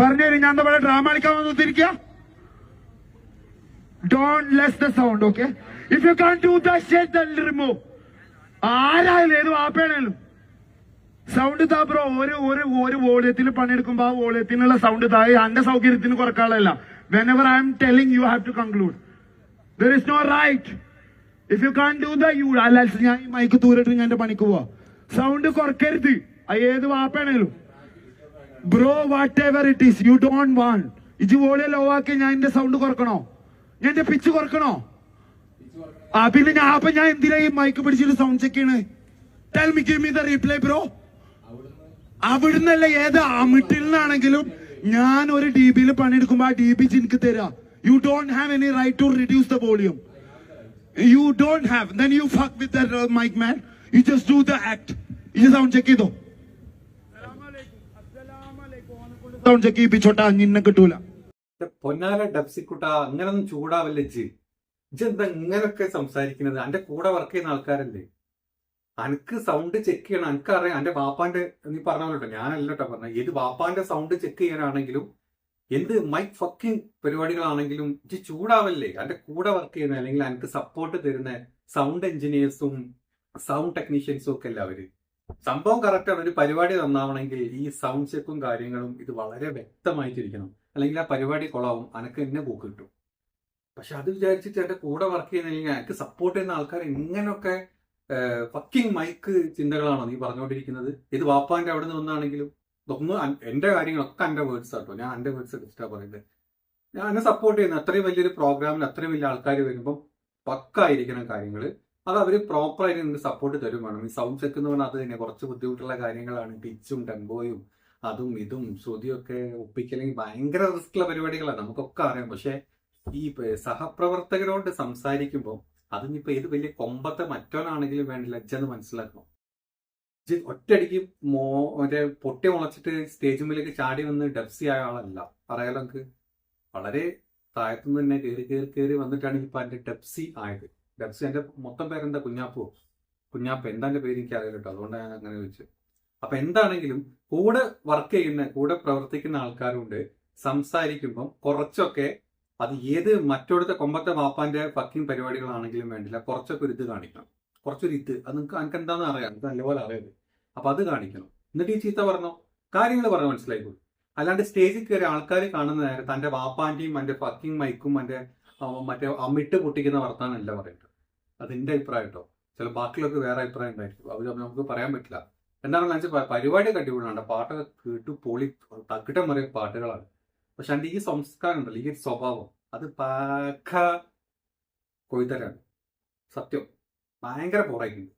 പറഞ്ഞു ഞാൻ നമ്മളെ ഡ്രാമ കളിക്കാൻ വന്നിരിക്കുക don't less the sound okay if you can do the remove ആരായാലും ഏത് വാപ്പയാണേലും. സൗണ്ട് താ ബ്രോ ഒരു ഒരു ഒരു വോളിയത്തിൽ പണിയെടുക്കുമ്പോ ആ വോളിയത്തിനുള്ള സൗണ്ട് താ. എന്റെ സൗകര്യത്തിന് കുറക്കാളല്ല whenever I am telling you have to conclude there is no right if you can do the you അല്ല ഞാൻ ഈ മൈക്ക് ദൂരിട്ട് ഞാൻ എന്റെ പണിക്ക് പോവാ. സൗണ്ട് കുറക്കരുത്. ഏത് വാപ്പയാണേലും. Bro whatever it is you don't want is volume low ആക്കി ഞാൻ എന്റെ സൗണ്ട് കുറക്കണോ? ഞാൻ എന്റെ പിച്ച് കുറക്കണോ? ആ പിന്നെ ഞാൻ അപ്പൊ ഞാൻ എന്തിനാ ഈ മൈക്ക് പിടിച്ചിട്ട് സൗണ്ട് ചെക്ക് ചെയ്യണേ? Tell me give me the reply bro അവിടുന്നല്ല ഏത് അമിട്ടിൽ നിന്നാണെങ്കിലും ഞാൻ ഒരു ഡി ബിയിൽ പണിയെടുക്കുമ്പോ ആ ഡി ബി എനിക്ക് തരാ. You don't have any right to reduce the volume you don't have then you fuck with mic man you just do the act ഇത് സൗണ്ട് ചെക്ക് ചെയ്തോ? സൗണ്ട് ചെക്ക് നിന്നെ കിട്ടൂല. പൊന്നാല ഡബ്സിക്കുട്ട അങ്ങനൊന്നും ചൂടാവല്ലേ ജി ഇജെന്താ ഇങ്ങനൊക്കെ സംസാരിക്കുന്നത്? അന്റെ കൂടെ വർക്ക് ചെയ്യുന്ന ആൾക്കാരല്ലേ? അനക്ക് സൗണ്ട് ചെക്ക് ചെയ്യണം. എനിക്കറിയാം എന്റെ വാപ്പാന്റെ നീ പറഞ്ഞ പോലെ കേട്ടോ ഞാനല്ല കേട്ടോ പറഞ്ഞ. ഏത് ബാപ്പാന്റെ സൗണ്ട് ചെക്ക് ചെയ്യാനാണെങ്കിലും എന്ത് മൈക്ക് ഫക്കിംഗ് പരിപാടികളാണെങ്കിലും ഇജ്ജ് ചൂടാവല്ലേ? അന്റെ കൂടെ വർക്ക് ചെയ്യുന്ന അല്ലെങ്കിൽ എനിക്ക് സപ്പോർട്ട് തരുന്ന സൗണ്ട് എഞ്ചിനീയേഴ്സും സൗണ്ട് ടെക്നീഷ്യൻസും ഒക്കെ അല്ല അവർ? സംഭവം കറക്റ്റ് ആണ്. ഒരു പരിപാടി നന്നാവണമെങ്കിൽ ഈ സൗണ്ട് ചെക്കും കാര്യങ്ങളും ഇത് വളരെ വ്യക്തമായിട്ടിരിക്കണം. അല്ലെങ്കിൽ ആ പരിപാടി കൊളാവും. അനക്ക് എന്നെ പോക്ക് കിട്ടും. പക്ഷെ അത് വിചാരിച്ചിട്ട് എന്റെ കൂടെ വർക്ക് ചെയ്യുന്ന എനിക്ക് സപ്പോർട്ട് ചെയ്യുന്ന ആൾക്കാർ ഇങ്ങനെയൊക്കെ ഫക്കിംഗ് മൈക്ക് ചിന്തകളാണോ നീ പറഞ്ഞുകൊണ്ടിരിക്കുന്നത്? ഇത് വാപ്പാന്റെ അവിടെ നിന്ന് വന്നാണെങ്കിലും അൻ- എന്റെ കാര്യങ്ങളൊക്കെ എന്റെ വേർഡ്സ് ആട്ടോ. ഞാൻ എന്റെ വേർഡ്സ് എടുത്തിട്ടാ പറയുന്നത്. ഞാൻ എന്നെ സപ്പോർട്ട് ചെയ്യുന്നു. അത്രയും വലിയൊരു പ്രോഗ്രാമിൽ അത്രയും വലിയ ആൾക്കാർ വരുമ്പം പക്കായിരിക്കണം കാര്യങ്ങൾ അത് അവർ പ്രോപ്പറായിട്ട് നിങ്ങൾക്ക് സപ്പോർട്ട് തരും വേണം. ഈ സൗണ്ട് ചെക്ക് എന്ന് പറഞ്ഞാൽ അത് തന്നെ കുറച്ച് ബുദ്ധിമുട്ടുള്ള കാര്യങ്ങളാണ്. പിച്ചും ടെമ്പോയും അതും ഇതും ശ്രുതിയൊക്കെ ഒപ്പിക്കലെങ്കിൽ ഭയങ്കര റിസ്ക് ഉള്ള പരിപാടികളാണ്. നമുക്കൊക്കെ അറിയാം. പക്ഷെ ഈ സഹപ്രവർത്തകരോട് സംസാരിക്കുമ്പോൾ അതിനിപ്പോ ഏത് വലിയ കൊമ്പത്തെ മറ്റോനാണെങ്കിലും വേണ്ടില്ല അച്ഛന്ന് മനസ്സിലാക്കണം. ഒറ്റയടിക്ക് മോ മറ്റേ പൊട്ടി മുളച്ചിട്ട് സ്റ്റേജ് മുമ്പിലേക്ക് ചാടി വന്ന് ഡെപ്സി ആയ ആളല്ല. പറയാലോ നമുക്ക് വളരെ താഴത്തുനിന്ന് തന്നെ കയറി കയറി കയറി വന്നിട്ടാണ് ഇപ്പൊ എന്റെ ഡെപ്സി ആയത്. ഡബ്സി എന്റെ മൊത്തം പേരെന്താ? കുഞ്ഞാപ്പോ. കുഞ്ഞാപ്പ. എന്താ എന്റെ പേര് എനിക്ക് അറിയില്ല കേട്ടോ അതുകൊണ്ടാണ് ഞാൻ അങ്ങനെ ചോദിച്ചത് അപ്പൊ എന്താണെങ്കിലും കൂടെ വർക്ക് ചെയ്യുന്ന കൂടെ പ്രവർത്തിക്കുന്ന ആൾക്കാരുണ്ട്. സംസാരിക്കുമ്പം കുറച്ചൊക്കെ അത് ഏത് മറ്റൊടുത്ത കൊമ്പത്തെ വാപ്പാന്റെ ഫക്കിംഗ് പരിപാടികളാണെങ്കിലും വേണ്ടില്ല. കുറച്ചൊക്കെ ഒരു ഇത് കാണിക്കണം. കുറച്ചൊരു ഇത്. അത് നിങ്ങൾക്ക് എനിക്ക് എന്താണെന്ന് അറിയാം. എനിക്ക് നല്ലപോലെ അറിയാം. അപ്പൊ അത് കാണിക്കണം. എന്നിട്ട് ഈ ചീത്ത പറഞ്ഞോ? കാര്യങ്ങൾ പറഞ്ഞു മനസ്സിലായിക്കോളൂ അല്ലാണ്ട് സ്റ്റേജിൽ കയറി ആൾക്കാർ കാണുന്ന നേരം തന്റെ വാപ്പാന്റെയും എന്റെ ഫക്കിംഗ് മൈക്കും എന്റെ മറ്റേ അമ്മിട്ട് പൊട്ടിക്കുന്ന വർത്താനല്ല പറയുന്നത്. അത് എന്റെ അഭിപ്രായം കേട്ടോ ചില ബാക്കിലൊക്കെ വേറെ അഭിപ്രായം ഉണ്ടായിരിക്കും. അത് നമുക്ക് പറയാൻ പറ്റില്ല. എന്താണെന്ന് വെച്ചാൽ പരിപാടി അടിപൊളിയാണ്. പാട്ടൊക്കെ കേട്ടു പൊളി തക്കിട്ടം മറിയ പാട്ടുകളാണ്. പക്ഷെ എന്റെ ഈ സംസ്കാരം ഉണ്ടല്ലോ ഈ സ്വഭാവം അത് പാക്ക കൊയ്തരാണ് സത്യം. ഭയങ്കര പുറകിണ്ട്